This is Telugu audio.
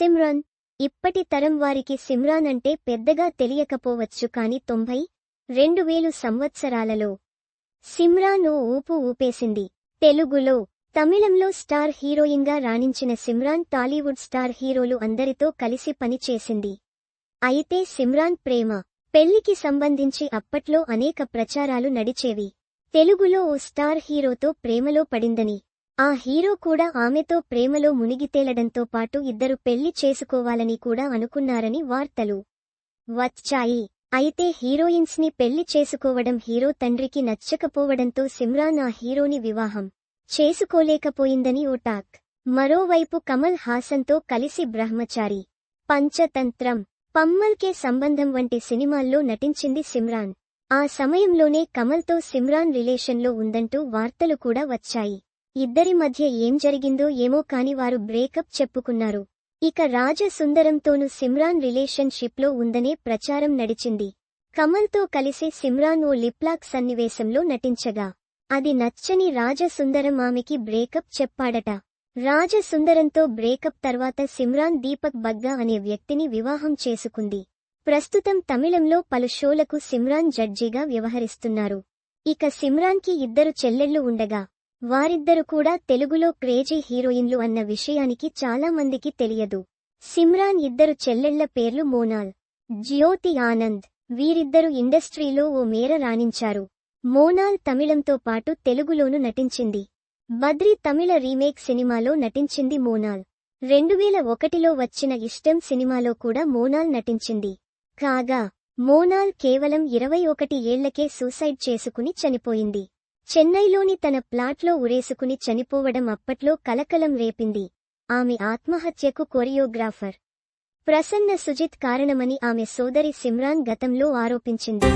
సిమ్రాన్. ఇప్పటి తరం వారికి సిమ్రాన్ అంటే పెద్దగా తెలియకపోవచ్చు కాని తొంభై రెండు వేలు సంవత్సరాలలో. సిమ్రాన్ ఓ ఊపు ఊపేసింది. తెలుగులో తమిళంలో స్టార్ హీరోయిన్గా రాణించిన సిమ్రాన్ టాలీవుడ్ స్టార్ హీరోలు అందరితో కలిసి పనిచేసింది. అయితే సిమ్రాన్ ప్రేమ పెళ్ళికి సంబంధించి అప్పట్లో అనేక ప్రచారాలు నడిచేవి. తెలుగులో ఓ స్టార్ హీరోతో ప్రేమలో పడిందని ఆ హీరో కూడా ఆమెతో ప్రేమలో మునిగితేలడంతో పాటు ఇద్దరు పెళ్ళి చేసుకోవాలని కూడా అనుకున్నారని వార్తలు. వచ్చాయి. అయితే హీరోయిన్స్ని పెళ్ళి చేసుకోవడం హీరో తండ్రికి నచ్చకపోవడంతో సిమ్రాన్ ఆ హీరోని వివాహం చేసుకోలేకపోయిందని ఓ టాక్ మరోవైపు కమల్ హాసన్తో కలిసి బ్రహ్మచారి. పంచతంత్రం. పమ్మల్కే సంబంధం వంటి సినిమాల్లో నటించింది సిమ్రాన్. ఆ సమయంలోనే కమల్తో సిమ్రాన్ రిలేషన్లో ఉందంటూ వార్తలు కూడా వచ్చాయి. ఇద్దరి మధ్య ఏం జరిగిందో ఏమో కాని వారు బ్రేకప్ చెప్పుకున్నారు. ఇక రాజసుందరంతోనూ సిమ్రాన్ రిలేషన్షిప్లో ఉందనే ప్రచారం నడిచింది. కమల్తో కలిసి సిమ్రాన్ ఓ లిప్లాక్ సన్నివేశంలో నటించగా అది నచ్చని రాజసుందరం ఆమెకి బ్రేకప్ చెప్పాడట. రాజసుందరంతో బ్రేకప్ తర్వాత సిమ్రాన్ దీపక్ బగ్గా అనే వ్యక్తిని వివాహం చేసుకుంది. ప్రస్తుతం తమిళంలో పలు షోలకు సిమ్రాన్ జడ్జిగా వ్యవహరిస్తున్నారు. ఇక సిమ్రాన్కి ఇద్దరు చెల్లెళ్ళు ఉండగా వారిద్దరు కూడా తెలుగులో క్రేజీ హీరోయిన్లు అన్న విషయానికి చాలా మందికి తెలియదు. సిమ్రాన్ ఇద్దరు చెల్లెళ్ళ పేర్లు మోనాల్ జ్యోతి ఆనంద్. వీరిద్దరు ఇండస్ట్రీలో ఓ మేర రాణించారు. మోనాల్ తమిళంతో పాటు తెలుగులోను నటించింది. బద్రి తమిళ రీమేక్ సినిమాలో నటించింది మోనాల్. రెండువేల ఒకటిలో వచ్చిన ఇష్టం సినిమాలో కూడా మోనాల్ నటించింది. కాగా మోనాల్ కేవలం ఇరవై ఒకటి ఏళ్ళకే సూసైడ్ చేసుకుని చనిపోయింది. చెన్నైలోని తన ప్లాట్లో ఉరేసుకుని చనిపోవడం అప్పట్లో కలకలం రేపింది. ఆమె ఆత్మహత్యకు కొరియోగ్రాఫర్. ప్రసన్న సుజిత్ కారణమని ఆమె సోదరి సిమ్రాన్ గతంలో ఆరోపించింది.